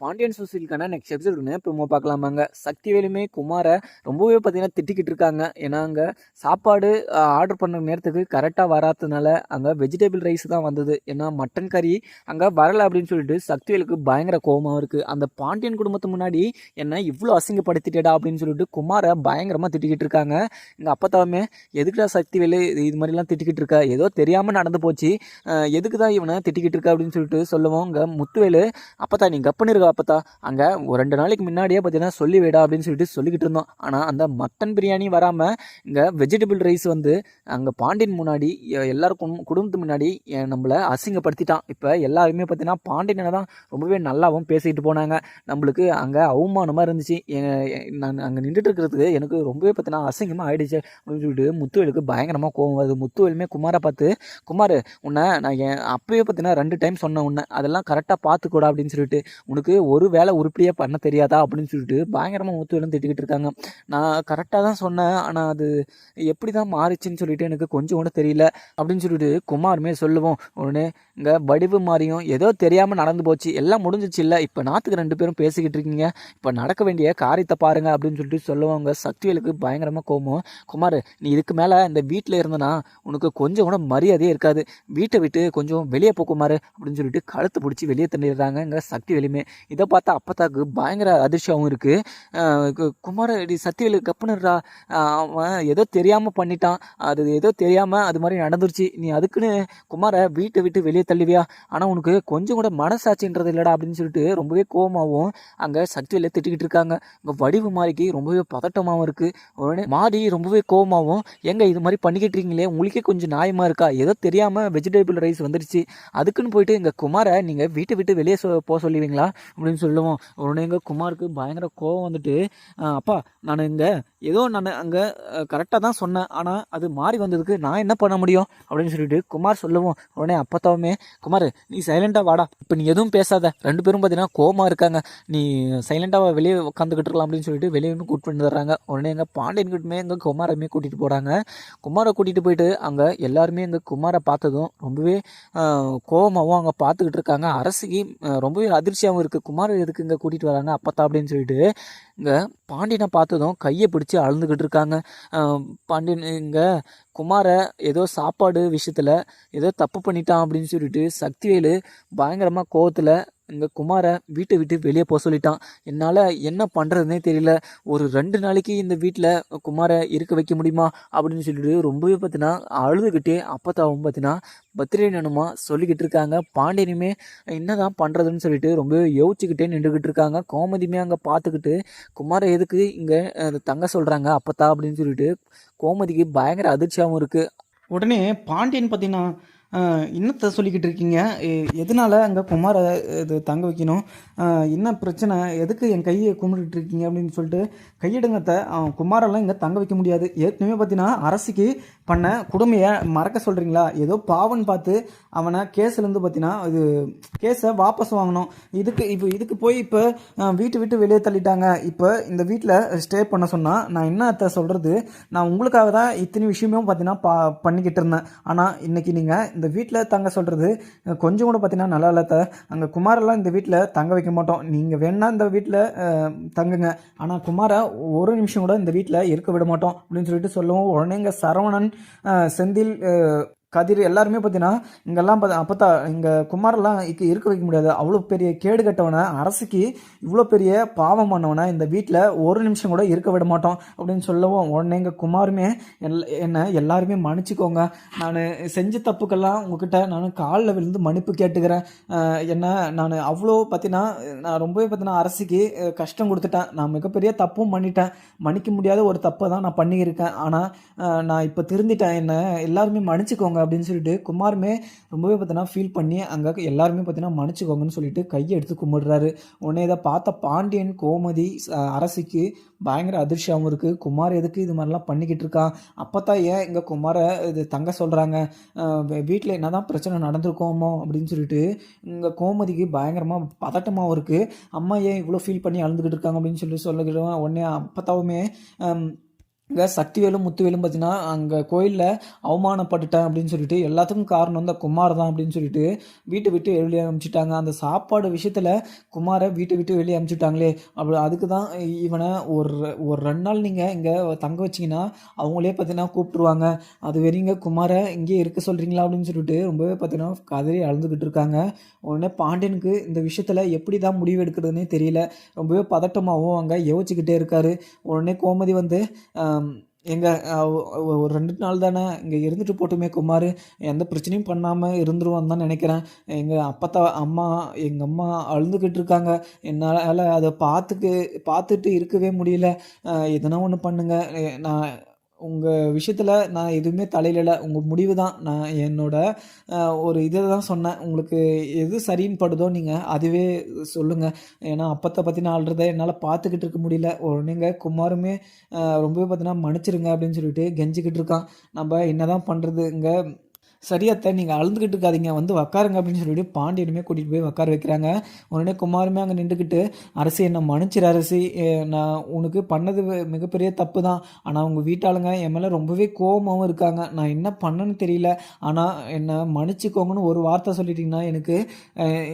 பாண்டியன் சொசைட்டிக்கான நெக்ஸ்ட் எபிசோடுன்னு ப்ரொமோ பார்க்கலாமாங்க. சக்திவேலுமே குமாரை ரொம்பவே பார்த்தீங்கன்னா திட்டிக்கிட்டு இருக்காங்க. ஏன்னா அங்கே சாப்பாடு ஆர்டர் பண்ண நேரத்துக்கு கரெக்டாக வராததுனால அங்கே வெஜிடபிள் ரைஸ் தான் வந்தது. ஏன்னா மட்டன் கறி அங்கே வரலை அப்படின்னு சொல்லிட்டு சக்திவேலுக்கு பயங்கர கோபமாக இருக்குது அந்த பாண்டியன் குடும்பத்து முன்னாடி என்ன இவ்வளோ அசிங்கப்படுத்திட்டேடா அப்படின்னு சொல்லிட்டு குமாரை பயங்கரமாக திட்டிக்கிட்டு இருக்காங்க. எங்கள் அப்பத்தாவுமே எதுக்குடா சக்திவேலு இது இது மாதிரிலாம் திட்டிக்கிட்டு இருக்கா? ஏதோ தெரியாமல் நடந்து போச்சு. எதுக்கு தான் இவனை திட்டிக்கிட்டு இருக்கா? அப்படின்னு சொல்லிட்டு சொல்லுவோம். இங்கே முத்துவேலு அப்பத்தா நீ கப்புன்னு இருக்க அப்பத்தா. அங்கே ஒரு ரெண்டு நாளைக்கு முன்னாடியே பார்த்தீங்கன்னா சொல்லி வைடா அப்படின்னு சொல்லிட்டு சொல்லிக்கிட்டு இருந்தோம். ஆனால் அந்த மட்டன் பிரியாணி வராமல் இங்கே வெஜிடபிள் ரைஸ் வந்து அங்கே பாண்டியன் முன்னாடி எல்லாருக்கும் குடும்பத்து முன்னாடி நம்மளை அசிங்கப்படுத்திட்டான். இப்போ எல்லாருமே பார்த்தீங்கன்னா பாண்டியனை தான் ரொம்பவே நல்லாவும் பேசிக்கிட்டு போனாங்க. நம்மளுக்கு அங்கே அவமானமாக இருந்துச்சு. நான் அங்கே நின்றுட்டு இருக்கிறதுக்கு எனக்கு ரொம்பவே பார்த்தீங்கன்னா அசிங்கமாக ஆயிடுச்சு அப்படின்னு சொல்லிட்டு முத்துவேலுக்கு பயங்கரமாக கோவம் வருது. முத்துவேலுமே குமாரை பார்த்து குமார் உன்னை நான் என் அப்போயே பார்த்தீங்கன்னா ரெண்டு டைம் சொன்னேன் உன்னை. அதெல்லாம் கரெக்டாக பார்த்துக்கூடா அப்படின்னு சொல்லிட்டு உனக்கு ஒரு வேலை உருப்படியாக பண்ண தெரியாதா அப்படின்னு சொல்லிட்டு பயங்கரமாக முத்துவேலும் திட்டிக்கிட்டு இருக்காங்க. நான் கரெக்டாக தான் சொன்னேன். ஆனால் அது எப்படி தான் மாறிச்சுன்னு சொல்லிட்டு எனக்கு கொஞ்சம் கூட தெரியல அப்படின்னு சொல்லிட்டு குமாருமே சொல்லுவோம். உடனே இங்கே வடிவு மாறியும். ஏதோ தெரியாமல் நடந்து போச்சு. எல்லாம் முடிஞ்சிச்சு இல்லை. இப்போ நாத்துக்கு ரெண்டு பேரும் பேசிக்கிட்டு இருக்கீங்க. இப்போ நடக்க வேண்டிய காரியத்தை பாருங்க. அப்படின்னு சொல்லிட்டு சொல்லுவாங்க. சக்திவேலுக்கு பயங்கரமாக கோமம் குமார் நீ இதுக்கு மேலே இந்த வீட்டில் இருந்தனா உனக்கு கொஞ்சம் கூட மரியாதையே இருக்காது. வீட்டை விட்டு கொஞ்சம் வெளியே போக்குமாறு அப்படின்னு சொல்லிட்டு கழுத்து பிடிச்சி வெளியே தண்ணிடுறாங்க இங்கே சக்தி வெளியுமே இதை பார்த்தா அப்பத்தாக்கு பயங்கர அதிர்ஷ்டமும் இருக்குது குமார சத்தியவேலு சக்திவேலு அவன் ஏதோ தெரியாமல் பண்ணிட்டான். அது ஏதோ தெரியாமல் அது மாதிரி நடந்துருச்சு. நீ அதுக்குன்னு குமாரை வீட்டை விட்டு வெளியே தள்ளுவியா? ஆனால் உனக்கு கொஞ்சம் கூட மனசாட்சின்றது இல்லைடா அப்படின்னு சொல்லிட்டு ரொம்பவே கோவமாகவும் அங்கே சக்திவேலை திட்டிக்கிட்டு இருக்காங்க. இங்கே வடிவு மாறிக்கு ரொம்பவே பதட்டமாகவும் இருக்குது உடனே மாறி ரொம்பவே கோவமாகவும் எங்க இது மாதிரி பண்ணிக்கிட்டு இருக்கீங்களே? உங்களுக்கே கொஞ்சம் நியாயமாக இருக்கா? ஏதோ தெரியாமல் வெஜிடபிள் ரைஸ் வந்துருச்சு. அதுக்குன்னு போயிட்டு எங்கள் குமாரை நீங்கள் வீட்டை விட்டு வெளியே சொ போக சொல்லுவீங்களா? அப்படின்னு சொல்லுவோம். உடனே எங்கள் குமாருக்கு பயங்கர கோவம் வந்துட்டு அப்பா நான் இங்கே ஏதோ நான் அங்கே கரெக்டாக தான் சொன்னேன். ஆனால் அது மாறி வந்ததுக்கு நான் என்ன பண்ண முடியும்? அப்படின்னு சொல்லிட்டு குமார் சொல்லுவோம். உடனே அப்பத்தாவுமே குமார் நீ சைலண்டாக வாடா. இப்போ நீ எதுவும் பேசாத. ரெண்டு பேரும் பார்த்தீங்கன்னா கோவமா இருக்காங்க. நீ சைலண்டாக வெளியே உட்காந்துக்கிட்டு இருக்கலாம் அப்படின்னு சொல்லிட்டு வெளியே கூட்டு பண்ணி தர்றாங்க. உடனே எங்கள் பாண்டியன் கிட்டமே எங்கள் குமாரமே கூட்டிகிட்டு போகிறாங்க குமாரை கூட்டிகிட்டு போயிட்டு அங்கே எல்லாருமே எங்கள் குமாரை பார்த்ததும் ரொம்பவே கோபமாகவும் அங்கே பார்த்துக்கிட்டு இருக்காங்க. அரசுக்கு ரொம்பவே அதிர்ச்சியாகவும் இருக்குது குமார் எதுக்கு இங்கே கூட்டிகிட்டு வராங்க? அப்பத்தா அப்படின்னு சொல்லிட்டு இங்கே பாண்டியனை பார்த்ததும் கையை பிடிச்சி அழுந்துக்கிட்டு இருக்காங்க. பாண்டியன் இங்கே குமாரை ஏதோ சாப்பாடு விஷயத்தில் ஏதோ தப்பு பண்ணிட்டான் அப்படின்னு சொல்லிட்டு சக்திவேலு பயங்கரமாக கோவத்தில் இங்கே குமாரை வீட்டை விட்டு வெளியே போக சொல்லிட்டான். என்னால் என்ன பண்ணுறதுனே தெரியல. ஒரு ரெண்டு நாளைக்கு இந்த வீட்டில் குமாரை இருக்க வைக்க முடியுமா? அப்படின்னு சொல்லிட்டு ரொம்பவே பார்த்தினா அழுதுகிட்டே அப்பத்தாவும் பார்த்தினா பத்திரை நனுமா சொல்லிக்கிட்டு இருக்காங்க. பாண்டியனுமே என்னதான் பண்ணுறதுன்னு சொல்லிட்டு ரொம்பவே யோசிச்சுக்கிட்டே நின்றுக்கிட்டு இருக்காங்க. கோமதியுமே அங்கே பார்த்துக்கிட்டு குமாரை எதுக்கு இங்கே தங்க சொல்கிறாங்க அப்பத்தா அப்படின்னு சொல்லிட்டு கோமதிக்கு பயங்கர அதிர்ச்சியாகவும் இருக்குது உடனே பாண்டியன் பார்த்தீங்கன்னா என்னத்தை சொல்லிக்கிட்டு இருக்கீங்க? எ- அங்கே குமாரை இது தங்க வைக்கணும்? என்ன பிரச்சனை? எதுக்கு என் கையை கும்பிட்டுட்டு இருக்கீங்க? அப்படின்னு சொல்லிட்டு கையெடுங்கத்தை அவன் குமாரெல்லாம் இங்கே தங்க வைக்க முடியாது. ஏற்கனவே பார்த்தீங்கன்னா அரசுக்கு பண்ண கொடுமையை மறக்க சொல்கிறீங்களா ஏதோ பாவன் பார்த்து அவனை கேஸ்லேருந்து பார்த்தீங்கன்னா இது கேஸை வாபஸ் வாங்கணும். இதுக்கு இப்போ இதுக்கு போய் இப்போ வீட்டு விட்டு வெளியே தள்ளிட்டாங்க. இப்போ இந்த வீட்டில் ஸ்டே பண்ண சொன்னால் நான் என்னத்தை சொல்கிறது நான் உங்களுக்காக தான் இத்தனை விஷயமும் பார்த்தீங்கன்னா பா பண்ணிக்கிட்டு இருந்தேன். ஆனால் இன்னைக்கு நீங்கள் இந்த வீட்டில் தங்க சொல்கிறது கொஞ்சம் கூட பார்த்தீங்கன்னா நல்லா இல்லை அங்கே குமாரெல்லாம் இந்த வீட்டில் தங்க வைக்க மாட்டோம். நீங்கள் வேணால் இந்த வீட்டில் தங்குங்க. ஆனால் குமாரை ஒரு நிமிஷம் கூட இந்த வீட்டில் இருக்க விட மாட்டோம். அப்படின்னு சொல்லிட்டு சொல்லவும் உடனே இங்கே சரவணன் செந்தில் கதிர் எல்லாருமே பார்த்தீங்கன்னா இங்கெல்லாம் பார்த்தா அப்போ தான் இங்கே குமாரெல்லாம் இக்கு இருக்க வைக்க முடியாது. அவ்வளோ பெரிய கேடு கட்டவனை அரசுக்கு இவ்வளோ பெரிய பாவம் பண்ணவனை இந்த வீட்டில் ஒரு நிமிஷம் கூட இருக்க விட மாட்டோம் அப்படின்னு சொல்லவும் உடனே எங்கள் குமாருமே எல் என்னை எல்லாருமே மன்னிச்சுக்கோங்க. நான் செஞ்ச தப்புக்கெல்லாம் உங்ககிட்ட நான் காலில் விழுந்து மன்னிப்பு கேட்டுக்கிறேன். என்ன நான் அவ்வளோ பார்த்தீங்கன்னா நான் ரொம்பவே பார்த்தீங்கன்னா அரசுக்கு கஷ்டம் கொடுத்துட்டேன். நான் மிகப்பெரிய தப்பும் பண்ணிட்டேன். மன்னிக்க முடியாத ஒரு தப்பை தான் நான் பண்ணியிருக்கேன். ஆனால் நான் இப்போ திருந்திட்டேன். என்ன எல்லாருமே மன்னிச்சுக்கோங்க. அப்படின்னு சொல்லிட்டு குமாருமே ரொம்பவே பார்த்தீங்கன்னா ஃபீல் பண்ணி அங்கே எல்லாருமே பார்த்தீங்கன்னா மன்னிச்சுக்கோங்கன்னு சொல்லிட்டு கையை எடுத்து கும்பிடுறாரு. உடனே இதை பார்த்த பாண்டியன் கோமதி அரசிக்கு பயங்கர அதிர்ஷ்டமும் இருக்குது குமார் எதுக்கு இது மாதிரிலாம் பண்ணிக்கிட்டு இருக்கான் அப்போ தான் ஏன் இங்கே குமாரை இது தங்க சொல்கிறாங்க வீட்டில் என்ன தான் பிரச்சனை நடந்திருக்கோமோ அப்படின்னு சொல்லிட்டு இங்கே கோமதிக்கு பயங்கரமாக பதட்டமாகவும் இருக்குது அம்மா ஏன் இவ்வளோ ஃபீல் பண்ணி அழுந்துக்கிட்டு இருக்காங்க அப்படின்னு சொல்லி சொல்லிக்கிடுவேன் உடனே அப்பத்தாவுமே இங்கே சக்திவேலும் முத்துவேலும் பார்த்தீங்கன்னா அங்கே கோயிலில் அவமானப்பட்டுட்டேன் அப்படின்னு சொல்லிட்டு எல்லாத்துக்கும் காரணம் இந்த குமார் தான் அப்படின்னு சொல்லிட்டு வீட்டை விட்டு வெளியே அனுப்பிச்சிட்டாங்க அந்த சாப்பாடு விஷயத்தில் குமாரை வீட்டை விட்டு வெளியே அனுப்பிச்சிட்டாங்களே அப்படி அதுக்கு தான் இவனை ஒரு ஒரு ரெண்டு நாள் நீங்கள் இங்கே தங்க வச்சிங்கன்னா அவங்களே பார்த்தீங்கன்னா கூப்பிட்ருவாங்க அது வெறிங்க குமாரை இங்கேயே இருக்க சொல்கிறீங்களா அப்படின்னு சொல்லிட்டு ரொம்பவே பார்த்தீங்கன்னா கதறி அழுதுகிட்டு இருக்காங்க. உடனே பாண்டியனுக்கு இந்த விஷயத்தில் எப்படி தான் முடிவு எடுக்கிறதுனே தெரியல. ரொம்பவே பதட்டமாகவும் அங்கே யோசிச்சுக்கிட்டே இருக்காரு. உடனே கோமதி வந்து எங்கள் ஒரு ரெண்டு நாள் தானே இங்கே இருந்துட்டு போட்டுமே குமார். எந்த பிரச்சனையும் பண்ணாமல் இருந்துருவான்னு தான் நினைக்கிறேன். எங்கள் அப்பத்தா அம்மா எங்கள் அம்மா அழுதுகிட்டு இருக்காங்க. என்னால் அதை பார்த்துக்கு பார்த்துட்டு இருக்கவே முடியல. அஹ், எதனா ஒன்று பண்ணுங்கள் நான் உங்கள் விஷயத்தில் நான் எதுவுமே தலையிடல. உங்கள் முடிவு தான். நான் என்னோட ஒரு இதை தான் சொன்னேன். உங்களுக்கு எது சரின்னு படுதோ நீங்கள் அதுவே சொல்லுங்கள் ஏன்னா அப்பத்தை பற்றி நான் ஆள்றதை என்னால் பார்த்துக்கிட்டு இருக்க முடியல. ஒரு நீங்கள் குமாருமே ரொம்பவே பார்த்தீங்கன்னா மன்னிச்சிருங்க அப்படின்னு சொல்லிட்டு கெஞ்சிக்கிட்டு இருக்கான். நம்ம என்னதான் பண்ணுறது இங்கே சரியாத்த நீங்கள் அழுந்துக்கிட்டு இருக்காதீங்க. வந்து உக்காருங்க அப்படின்னு சொல்லிட்டு பாண்டியனுமே கூட்டிகிட்டு போய் உட்கார வைக்கிறாங்க. உடனே குமாருமே அங்கே நின்றுக்கிட்டு அரசு என்னை மன்னிச்சிரு அரசி. நான் உனக்கு பண்ணது மிகப்பெரிய தப்பு தான் ஆனால் உங்கள் வீட்டாளுங்க என் மேலே ரொம்பவே கோபமாகவும் இருக்காங்க. நான் என்ன பண்ணேன்னு தெரியல. ஆனால் என்னை மன்னிச்சுக்கோங்கன்னு ஒரு வார்த்தை சொல்லிட்டிங்கன்னா எனக்கு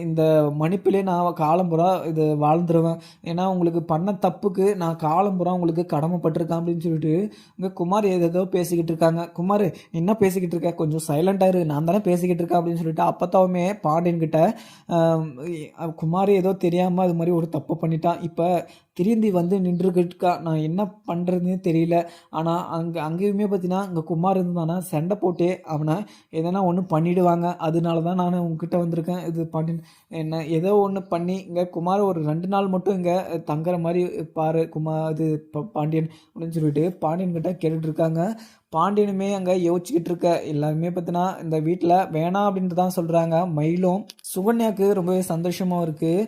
இந்த மன்னிப்பிலே நான் காலம்புறா இது வாழ்ந்துருவேன். ஏன்னா உங்களுக்கு பண்ண தப்புக்கு நான் காலம்புறா உங்களுக்கு கடமைப்பட்டிருக்கேன். அப்படின்னு சொல்லிட்டு இங்கே குமார் ஏதேதோ பேசிக்கிட்டு இருக்காங்க. குமார் என்ன பேசிக்கிட்டு இருக்க? கொஞ்சம் சைலண்ட் இரு நான் தானே பேசிக்கிட்டு இருக்கேன் அப்படின்னு சொல்லிட்டு அப்பத்தாவுமே பாண்டியன் கிட்ட ஆம், ஏதோ தெரியாமல் அது மாதிரி ஒரு தப்பு பண்ணிட்டான் இப்போ திரும்பி வந்து நின்றுக்கிட்டுக்கா நான் என்ன பண்ணுறதுன்னு தெரியல. ஆனால் அங்கே அங்கேயுமே பார்த்தீங்கன்னா இங்கே குமார் இருந்தானா சண்டை போட்டே அவனை எதனா ஒன்று பண்ணிவிடுவாங்க அதனால தான் நான் உங்ககிட்ட வந்திருக்கேன். இது பண்ணி என்ன ஏதோ ஒன்று பண்ணி இங்கே குமார் ஒரு ரெண்டு நாள் மட்டும் இங்கே தங்குற மாதிரி பாரு குமார் இது ப- பாண்டியன் அப்படின்னு சொல்லிட்டு பாண்டியன் கேட்டுட்ருக்காங்க இருக்காங்க. பாண்டியனுமே அங்கே யோசிச்சுக்கிட்டு இருக்க. எல்லாருமே பார்த்தினா இந்த வீட்டில் வேணாம் அப்படின்ட்டு தான் சொல்கிறாங்க மயிலும் சுகன்யாவுக்கு ரொம்பவே சந்தோஷமாக இருக்குது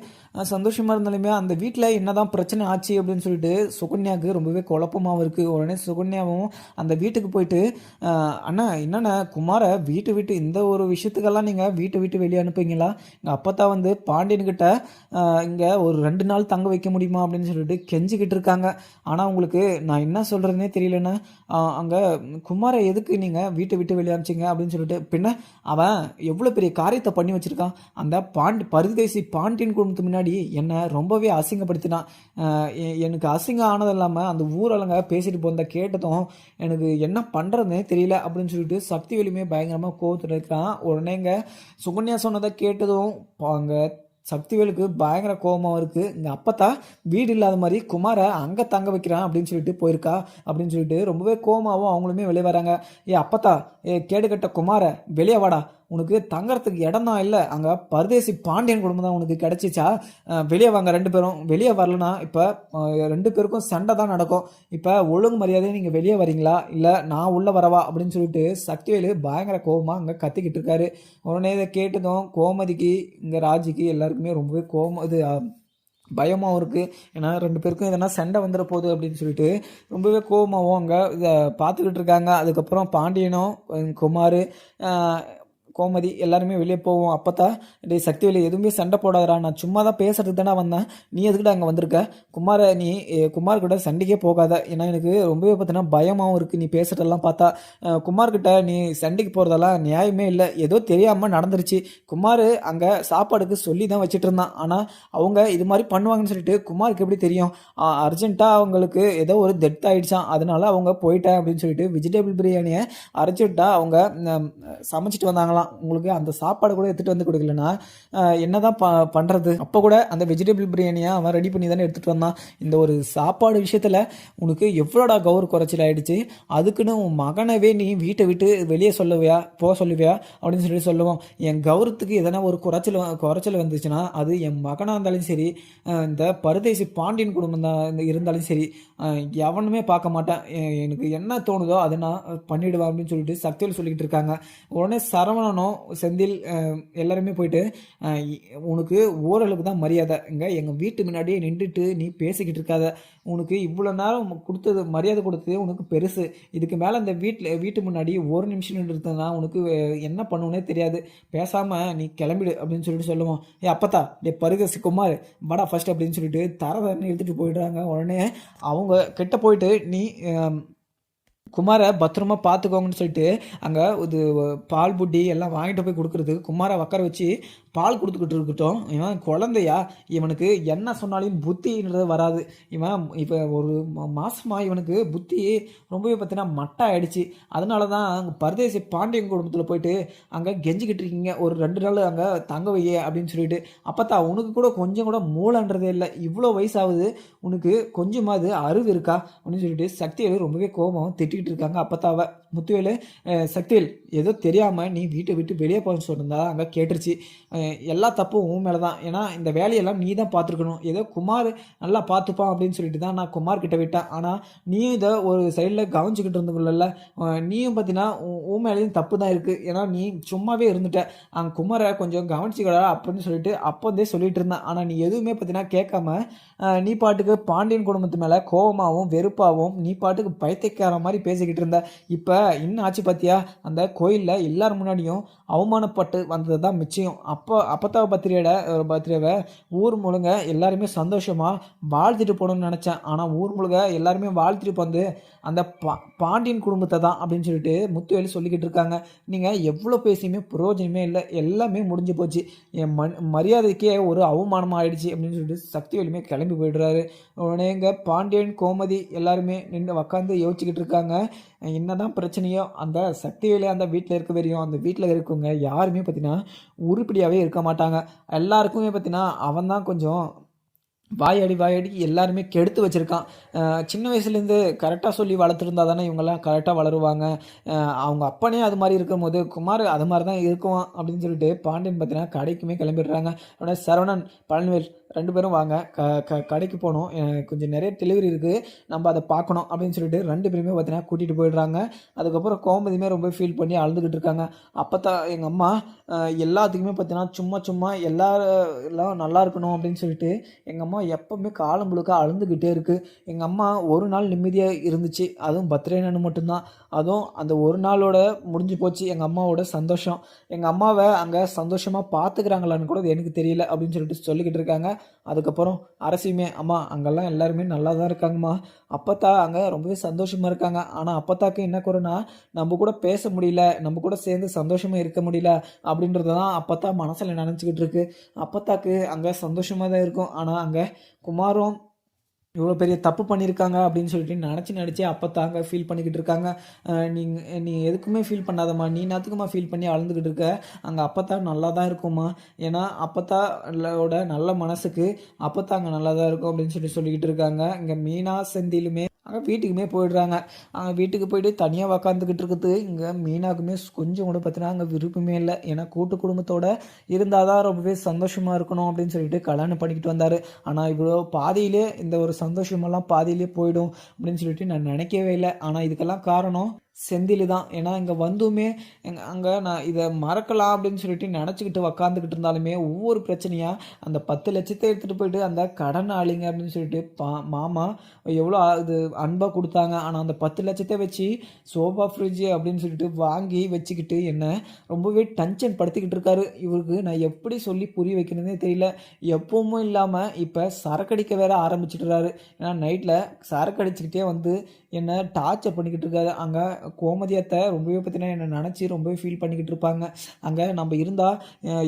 சந்தோஷமாக இருந்தாலுமே அந்த வீட்டில் என்னதான் பிரச்சனை ஆச்சு அப்படின்னு சொல்லிட்டு சுகன்யாவுக்கு ரொம்பவே குழப்பமாகவும் இருக்குது உடனே சுகன்யாவும் அந்த வீட்டுக்கு போயிட்டு அண்ணா என்னண்ணா குமாரை வீட்டு விட்டு இந்த ஒரு விஷயத்துக்கெல்லாம் நீங்கள் வீட்டை விட்டு வெளியே அனுப்புவீங்களா? எங்கள் அப்பத்தா வந்து பாண்டியன்கிட்ட இங்கே ஒரு ரெண்டு நாள் தங்க வைக்க முடியுமா? அப்படின்னு சொல்லிட்டு கெஞ்சிக்கிட்டு இருக்காங்க. ஆனால் உங்களுக்கு நான் என்ன சொல்கிறதுனே தெரியலண்ணா. அங்கே குமாரை எதுக்கு நீங்கள் வீட்டை விட்டு வெளியே அனுப்பிச்சிங்க? அப்படின்னு சொல்லிட்டு பின்ன அவன் எவ்வளோ பெரிய காரியத்தை பண்ணி வச்சுருக்கான். அந்த பாண்டி பரிதேசி பாண்டியன் குடும்பத்துக்கு முன்னாடி என்னை ரொம்பவே அசிங்கப்படுத்தினான். எனக்கு அசிங்கம் ஆனது இல்லாமல் அந்த ஊரலங்க பேசிட்டு போந்த கேட்டதும் எனக்கு என்ன பண்ணுறதுனே தெரியல அப்படின்னு சொல்லிட்டு சக்தி வெளியுமே பயங்கரமாக கோவத்தில் இருக்கான். உடனேங்க சுகன்யா சொன்னதை கேட்டதும் அங்கே சக்திவேலுக்கு பயங்கர கோபமாக இருக்குது இங்கே அப்பத்தா வீடு இல்லாத மாதிரி குமாரை அங்கே தங்க வைக்கிறான் அப்படின்னு சொல்லிட்டு போயிருக்கா அப்படின்னு சொல்லிட்டு ரொம்பவே கோமாவும் அவங்களுமே வெளியே வராங்க. ஏ அப்பத்தா ஏ கேடுகட்ட குமாரை வெளியே வாடா. உனக்கு தங்கறதுக்கு இடம் தான் இல்லை. அங்கே பரதேசி பாண்டியன் குடும்பம் தான் உனக்கு கிடைச்சிச்சா? வெளியே வாங்க ரெண்டு பேரும். வெளியே வரலனா இப்போ ரெண்டு பேருக்கும் சண்டை தான் நடக்கும். இப்போ ஒழுங்கு மரியாதையை நீங்கள் வெளியே வரீங்களா? இல்லை நான் உள்ளே வரவா? அப்படின்னு சொல்லிட்டு சக்திவேலு பயங்கர கோபமாக அங்கே கத்திக்கிட்டு இருக்காரு. உடனே இதை கேட்டதும் கோமதிக்கு இங்கே ராஜிக்கு எல்லாருக்குமே ரொம்பவே கோபம் இது பயமாகவும் இருக்குது ஏன்னா ரெண்டு பேருக்கும் எதனா சண்டை வந்துட போகுது அப்படின்னு சொல்லிட்டு ரொம்பவே கோபமாகவும் அங்கே இதை பார்த்துக்கிட்டு இருக்காங்க. அதுக்கப்புறம் பாண்டியனும் குமார் கோமதி எல்லாருமே வெளியே போவோம். அப்போதான் டே சக்தி வெளியே எதுவுமே சண்டை போடாதரா நான் சும்மா தான் பேசுறதுக்கு தானே வந்தேன். நீ எதுக்கிட்ட அங்கே வந்திருக்க? குமார நீ எ, குமார் கூட சண்டைக்கே போகாத. ஏன்னா எனக்கு ரொம்பவே பார்த்தீங்கன்னா பயமாகவும் இருக்குது நீ பேசுகிறதெல்லாம் பார்த்தா. குமார்கிட்ட நீ சண்டைக்கு போகிறதெல்லாம் நியாயமே இல்லை. ஏதோ தெரியாமல் நடந்துருச்சு. குமார் அங்கே சாப்பாடுக்கு சொல்லி தான் வச்சுட்டு இருந்தான் ஆனால் அவங்க இது மாதிரி பண்ணுவாங்கன்னு சொல்லிட்டு குமாருக்கு எப்படி தெரியும்? அர்ஜென்ட்டாக அவங்களுக்கு ஏதோ ஒரு டெத் ஆகிடுச்சான் அதனால அவங்க போயிட்டேன் அப்படின்னு சொல்லிட்டு வெஜிடபிள் பிரியாணியை அர்ஜென்ட்டாக அவங்க சமைச்சிட்டு வந்தாங்களாம். உங்களுக்கு அந்த சாப்பாடு கூட எடுத்துகிட்டு வந்து கொடுக்கலன்னா என்ன தான் ப பண்ணுறது அப்போ கூட அந்த வெஜிடபிள் பிரியாணியை அவன் ரெடி பண்ணி தானே எடுத்துகிட்டு வந்தான். இந்த ஒரு சாப்பாடு விஷயத்தில் உனக்கு எவ்வளோடா கௌரவ குறைச்சல் ஆகிடுச்சு அதுக்குன்னு உன் மகனவே நீ வீட்டை விட்டு வெளியே சொல்லுவியா? போக சொல்லுவியா? அப்படின்னு சொல்லி சொல்லுவோம். என் கௌரவத்துக்கு எதனா ஒரு குறைச்சல் குறைச்சல் வந்துச்சுன்னா அது என் மகனாக இருந்தாலும் சரி இந்த பரதேசி பாண்டியன் குடும்பம் தான் இருந்தாலும் சரி எவனுமே பார்க்க மாட்டேன். எனக்கு என்ன தோணுதோ அதை நான் பண்ணிவிடுவேன் அப்படின்னு சொல்லிட்டு சக்தியில் சொல்லிக்கிட்டு இருக்காங்க. உடனே சரவணனும் செந்தில் எல்லாருமே போயிட்டு உனக்கு ஓரளவுக்கு தான் மரியாதை இங்கே எங்கள் வீட்டு முன்னாடியே நின்றுட்டு நீ பேசிக்கிட்டு இருக்காத. உனக்கு இவ்வளோ நேரம் கொடுத்தது மரியாதை கொடுத்தது உனக்கு பெருசு. இதுக்கு மேலே இந்த வீட்டில் வீட்டு முன்னாடி ஒரு நிமிஷம் நின்றுருந்தனா உனக்கு என்ன பண்ணுனே தெரியாது. பேசாமல் நீ கிளம்பிடு அப்படின்னு சொல்லிட்டு சொல்லுவோம். ஏ அப்பத்தா டே பருகசி குமார் வடா ஃபர்ஸ்ட் அப்படின்னு சொல்லிட்டு தர தரன்னு எடுத்துகிட்டு போயிடுறாங்க. உடனே அவங்க கிட்ட போயிட்டு நீ குமாரை பத்திரமா பார்த்துக்கோங்கன்னு சொல்லிட்டு அங்கே இது பால் புட்டி எல்லாம் வாங்கிட்டு போய் கொடுக்குறதுக்கு குமாரை உக்கார வச்சு பால் கொடுத்துக்கிட்டு இருக்கட்டும். இவன் குழந்தையா? இவனுக்கு என்ன சொன்னாலும் புத்தின்றது வராது. இவன் இப்போ ஒரு மாதமாக இவனுக்கு புத்தி ரொம்பவே பார்த்தீங்கன்னா மட்டை ஆயிடுச்சு அதனால தான் அங்கே பரதேசி பாண்டியன் குடும்பத்தில் போயிட்டு அங்கே கெஞ்சிக்கிட்டு இருக்கீங்க. ஒரு ரெண்டு நாள் அங்கே தங்க வைய அப்படின்னு சொல்லிட்டு. அப்போத்தான் உனக்கு கூட கொஞ்சம் கூட மூளைன்றதே இல்லை. இவ்வளோ வயசாகுது. உனக்கு கொஞ்சமாவது அறிவு இருக்கா? அப்படின்னு சொல்லிட்டு சக்தியை ரொம்பவே கோபம் திட்டிக்கிட்டு இருக்காங்க அப்பத்தாவ. முத்துவேலு சக்திவேல் ஏதோ தெரியாமல் நீ வீட்டை விட்டு வெளியே போகணும்னு சொன்னதா அங்கே கேட்டுருச்சு. எல்லா தப்பும் உன் மேலே தான் ஏன்னா இந்த வேலையெல்லாம் நீ தான் பார்த்துருக்கணும். ஏதோ குமார் நல்லா பார்த்துப்பான் அப்படின்னு சொல்லிட்டு தான் நான் குமார் கிட்ட விட்டேன். ஆனால் நீயும் இதை ஒரு சைடில் கவனிச்சுக்கிட்டு இருந்துக்குள்ள நீயும் பார்த்தீங்கன்னா உன் மேலேயும் தப்பு தான் இருக்குது ஏன்னா நீ சும்மாவே இருந்துட்ட. அங்கே குமாரை கொஞ்சம் கவனிச்சுக்கடா அப்படின்னு சொல்லிட்டு அப்போதே சொல்லிட்டு இருந்தேன். ஆனால் நீ எதுவுமே பார்த்தீங்கன்னா கேட்காம நீ பாட்டுக்கு பாண்டியன் குடும்பத்து மேலே கோபமாகவும் வெறுப்பாகவும் நீ பாட்டுக்கு பயத்தைக்கார மாதிரி பேசிக்கிட்டு இருந்த. இப்போ இன்னும் ஆச்சு பார்த்தியா அந்த கோயிலில் எல்லார் முன்னாடியும் அவமானப்பட்டு வந்தது தான் மிச்சம். அப்போ அப்பத்தா பத்திரியோட பத்திரியாவை ஊர் முழுங்க எல்லாருமே சந்தோஷமாக வாழ்த்திட்டு போகணும்னு நினச்சேன். ஆனால் ஊர் முழுங்க எல்லாருமே வாழ்த்திட்டு வந்து அந்த பா பாண்டியன் குடும்பத்தை தான் அப்படின்னு சொல்லிட்டு முத்துவேலி சொல்லிக்கிட்டு இருக்காங்க. நீங்கள் எவ்வளோ பேசியுமே பிரயோஜனமே இல்லை. எல்லாமே முடிஞ்சு போச்சு. என் மண் மரியாதைக்கே ஒரு அவமானமாக ஆயிடுச்சு அப்படின்னு சொல்லிட்டு சக்திவேலுமே கிளம்பி போயிடுறாரு. உடனே இங்கே பாண்டியன் கோமதி எல்லாருமே நின்று உக்காந்து யோசிச்சுக்கிட்டு இருக்காங்க. என்னதான் பிரச்சனையோ அந்த சக்திவேலு அந்த வீட்டில் இருக்க வரையும் அந்த வீட்டில் இருக்கவங்க யாருமே பார்த்தீங்கன்னா உருப்படியாகவே இருக்க மாட்டாங்க. எல்லாருக்குமே பார்த்தீங்கன்னா அவன் தான் கொஞ்சம் வாயாடி வாயாடி எல்லாருமே கெடுத்து வச்சுருக்கான். சின்ன வயசுலேருந்து கரெக்டாக சொல்லி வளர்த்துருந்தா தானே இவங்கெல்லாம் கரெக்டாக வளருவாங்க. அவங்க அப்பனே அது மாதிரி இருக்கும் போது குமார் அது மாதிரி தான் இருக்கும் அப்படின்னு சொல்லிட்டு பாண்டியன் பார்த்தீங்கன்னா கடைக்குமே கிளம்பிடுறாங்க. அப்படின்னா சரவணன் பழனிவேல் ரெண்டு பேரும் வாங்க. க க கடைக்கு போகணும். கொஞ்சம் நிறைய டெலிவரி இருக்குது நம்ம அதை பார்க்கணும் அப்படின்னு சொல்லிட்டு ரெண்டு பேருமே பார்த்தீங்கன்னா கூட்டிகிட்டு போயிடுறாங்க. அதுக்கப்புறம் கோமதியுமே ரொம்ப ஃபீல் பண்ணி அழுதுகிட்டு இருக்காங்க. அப்போ தான் எங்கள் அம்மா எல்லாத்துக்குமே பார்த்தீங்கன்னா சும்மா சும்மா எல்லா எல்லாம் நல்லா இருக்கணும் அப்படின்னு சொல்லிட்டு எங்கள் அம்மா எப்போவுமே காலம் முழுக்க அழுந்துக்கிட்டே இருக்குது எங்கள் அம்மா ஒரு நாள் நிம்மதியாக இருந்துச்சு. அதுவும் பர்த்டேன்னு மட்டும்தான். அதுவும் அந்த ஒரு நாளோட முடிஞ்சு போச்சு. எங்கள் அம்மாவோட சந்தோஷம். எங்கள் அம்மாவை அங்கே சந்தோஷமாக பார்த்துக்கிறாங்களான்னு கூட எனக்கு தெரியல அப்படின்னு சொல்லிட்டு சொல்லிக்கிட்டு இருக்காங்க. அதுக்கப்புறம் அரசியுமே அம்மா அங்கெல்லாம் எல்லாருமே நல்லா தான் இருக்காங்கம்மா. அப்பத்தா அங்கே ரொம்பவே சந்தோஷமாக இருக்காங்க. ஆனால் அப்பத்தாக்கு என்ன குறைனா நம்ம கூட பேச முடியல நம்ம கூட சேர்ந்து சந்தோஷமாக இருக்க முடியல அப்படின்றது தான் அப்பத்தா மனசில் நினச்சிக்கிட்டு இருக்கு. அப்பத்தாக்கு அங்கே சந்தோஷமாக தான் இருக்கும். ஆனால் அங்கே குமாரும் இவ்வளோ பெரிய தப்பு பண்ணியிருக்காங்க அப்படின்னு சொல்லிட்டு நினச்சி நினச்சி அப்போ தாங்க ஃபீல் பண்ணிக்கிட்டு இருக்காங்க. நீங்கள் நீ எதுக்குமே ஃபீல் பண்ணாதம்மா. நீ நாத்துக்குமா ஃபீல் பண்ணி அளந்துக்கிட்டு இருக்க? அங்கே அப்பத்தா நல்லா தான் இருக்கும்மா. ஏன்னா அப்பத்தாவோட நல்ல மனசுக்கு அப்பத்தா அங்கே நல்லா தான் இருக்கும் அப்படின்னு சொல்லி சொல்லிக்கிட்டு இருக்காங்க. இங்கே மீனா செந்திலுமே அங்கே வீட்டுக்குமே போயிடுறாங்க. அங்கே வீட்டுக்கு போயிட்டு தனியாக உக்காந்துக்கிட்டு இருக்குது. இங்கே மீனாக்குமே கொஞ்சம் கூட பார்த்தீங்கன்னா அங்கே விருப்பமே இல்லை. ஏன்னா கூட்டு குடும்பத்தோட இருந்தால் தான் ரொம்பவே சந்தோஷமாக இருக்கணும் அப்படின்னு சொல்லிட்டு கல்யாணம் பண்ணிக்கிட்டு வந்தார். ஆனால் இவ்வளோ பாதியிலே இந்த ஒரு சந்தோஷமெல்லாம் பாதியிலே போயிடும் அப்படின்னு சொல்லிட்டு நான் நினைக்கவே இல்லை. ஆனால் இதுக்கெல்லாம் காரணம் செந்தில் தான். ஏன்னா இங்கே வந்துமே எங்க அங்கே நான் இதை மறக்கலாம் அப்படின்னு சொல்லிட்டு நினச்சிக்கிட்டு உக்காந்துக்கிட்டு இருந்தாலுமே ஒவ்வொரு பிரச்சனையாக அந்த பத்து லட்சத்தை எடுத்துகிட்டு போயிட்டு அந்த கடன் ஆளிங்க அப்படின்னு சொல்லிட்டு பா மாமா எவ்வளோ இது அன்பாக கொடுத்தாங்க. ஆனால் அந்த பத்து லட்சத்தை வச்சு சோஃபா ஃப்ரிட்ஜு அப்படின்னு சொல்லிட்டு வாங்கி வச்சுக்கிட்டு என்னை ரொம்பவே டென்ஷன் படுத்திக்கிட்டு இருக்காரு. இவருக்கு நான் எப்படி சொல்லி புரிய வைக்கணும்னே தெரியல. எப்பவும் இல்லாமல் இப்போ சரக்கடிக்க வேற ஆரம்பிச்சிட்டுறாரு ஏன்னா நைட்டில் சரக்கடிச்சுக்கிட்டே வந்து என்னை டார்ச்சர் பண்ணிக்கிட்டு இருக்காது. அங்கே கோமதியத்தை ரொம்பவே பார்த்தீங்கன்னா என்னை நினச்சி ரொம்பவே ஃபீல் பண்ணிக்கிட்டு இருப்பாங்க. அங்கே நம்ம இருந்தால்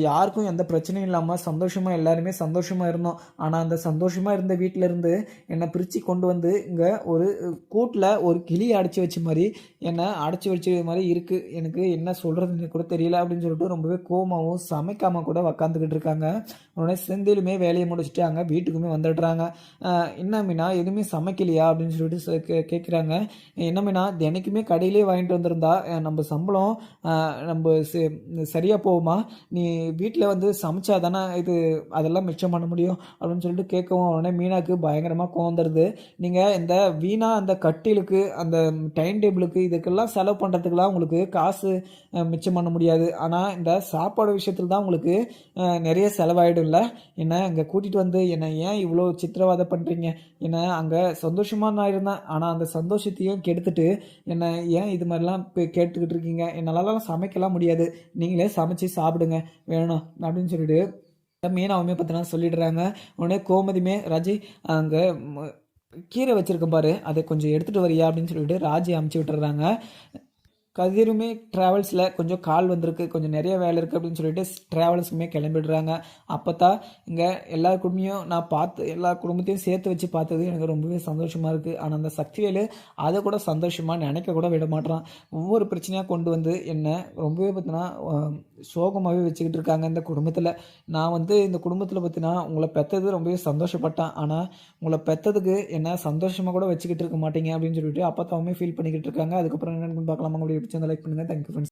யாருக்கும் எந்த பிரச்சனையும் இல்லாமல் சந்தோஷமாக எல்லாருமே சந்தோஷமாக இருந்தோம். ஆனால் அந்த சந்தோஷமாக இருந்த வீட்டில் இருந்து என்னை பிரித்து கொண்டு வந்து இங்கே ஒரு கூட்டில் ஒரு கிளி அடைச்சி வச்ச மாதிரி என்னை அடைச்சி வச்ச மாதிரி இருக்குது எனக்கு என்ன சொல்கிறதுன்னு கூட தெரியல அப்படின்னு சொல்லிட்டு ரொம்பவே கோமாவும் சமைக்காமல் கூட உக்காந்துக்கிட்டு இருக்காங்க. உடனே செந்திலுமே வேலையை முடிச்சுட்டு அங்கே வீட்டுக்குமே வந்துடுறாங்க. என்ன மீனா எதுவுமே சமைக்கலையா அப்படின்னு சொல்லிட்டு கே கே- கேட்குறாங்க என்ன மீனா தினைக்குமே கடையிலே வாங்கிட்டு வந்திருந்தா நம்ம சம்பளம் நம்ம சரியாக போகுமா? நீ வீட்டில் வந்து சமைச்சா தானே இது அதெல்லாம் மிச்சம் பண்ண முடியும் அப்படின்னு சொல்லிட்டு கேட்கவும் உடனே மீனாக்கு பயங்கரமாக கோந்துருது நீங்கள் இந்த வீணாக அந்த கட்டிலுக்கு அந்த டைம் டேபிளுக்கு இதுக்கெல்லாம் செலவு பண்ணுறதுக்கெல்லாம் உங்களுக்கு காசு மிச்சம் பண்ண முடியாது. ஆனால் இந்த சாப்பாடு விஷயத்தில் தான் உங்களுக்கு நிறைய நிறைய செலவாயிடும்ல என்ன இங்கே கூட்டிகிட்டு வந்து என்னை ஏன் இவ்வளோ சித்திரவதை பண்ணுறீங்க என்ன அங்கே சந்தோஷமாக நான் இருந்தேன். ஆனால் அந்த சந்தோஷத்தையும் கெடுத்துட்டு என்னை ஏன் இது மாதிரிலாம் இப்போ கேட்டுக்கிட்டு இருக்கீங்க? என்னாலலாம் சமைக்கலாம் முடியாது. நீங்களே சமைச்சு சாப்பிடுங்க. வேணும். அப்படின்னு சொல்லிட்டு மீனாவுமே பற்றினா சொல்லிடுறாங்க. உடனே கோமதியுமே ரஜி அங்கே கீரை வச்சுருக்க பாரு. அதை கொஞ்சம் எடுத்துகிட்டு வரியா? அப்படின்னு சொல்லிட்டு ராஜி அமுச்சு விட்டுறாங்க கதிருமே ட்ராவல்ஸில் கொஞ்சம் கால் வந்திருக்கு கொஞ்சம் நிறைய வேலை இருக்குது அப்படின்னு சொல்லிட்டு ட்ராவல்ஸுமே கிளம்பிடுறாங்க. அப்போ தான் இங்கே எல்லா குடும்பையும் நான் பார்த்து எல்லா குடும்பத்தையும் சேர்த்து வச்சு பார்த்தது எனக்கு ரொம்பவே சந்தோஷமாக இருக்குது ஆனால் அந்த சக்திவேலு அதை கூட சந்தோஷமாக நினைக்க கூட விட மாட்டேறான் ஒவ்வொரு பிரச்சனையாக கொண்டு வந்து என்னை ரொம்பவே பார்த்தினா சோகமாகவே வச்சுக்கிட்டு இருக்காங்க இந்த குடும்பத்தில். நான் வந்து இந்த குடும்பத்தில் பார்த்தினா உங்களை பெற்றது ரொம்பவே சந்தோஷப்பட்டேன். ஆனால் உங்களை பெற்றதுக்கு என்ன சந்தோஷமாக கூட வச்சுக்கிட்டு இருக்க மாட்டீங்க அப்படின்னு சொல்லிட்டு அப்பத்தாவுமே ஃபீல் பண்ணிக்கிட்டு இருக்காங்க. அதுக்கப்புறம் என்னென்னு பார்க்கலாமா அப்படி பிடிச்சிருந்தா லைக் பண்ணுங்கள் தேங்க்யூ ஃப்ரெண்ட்ஸ்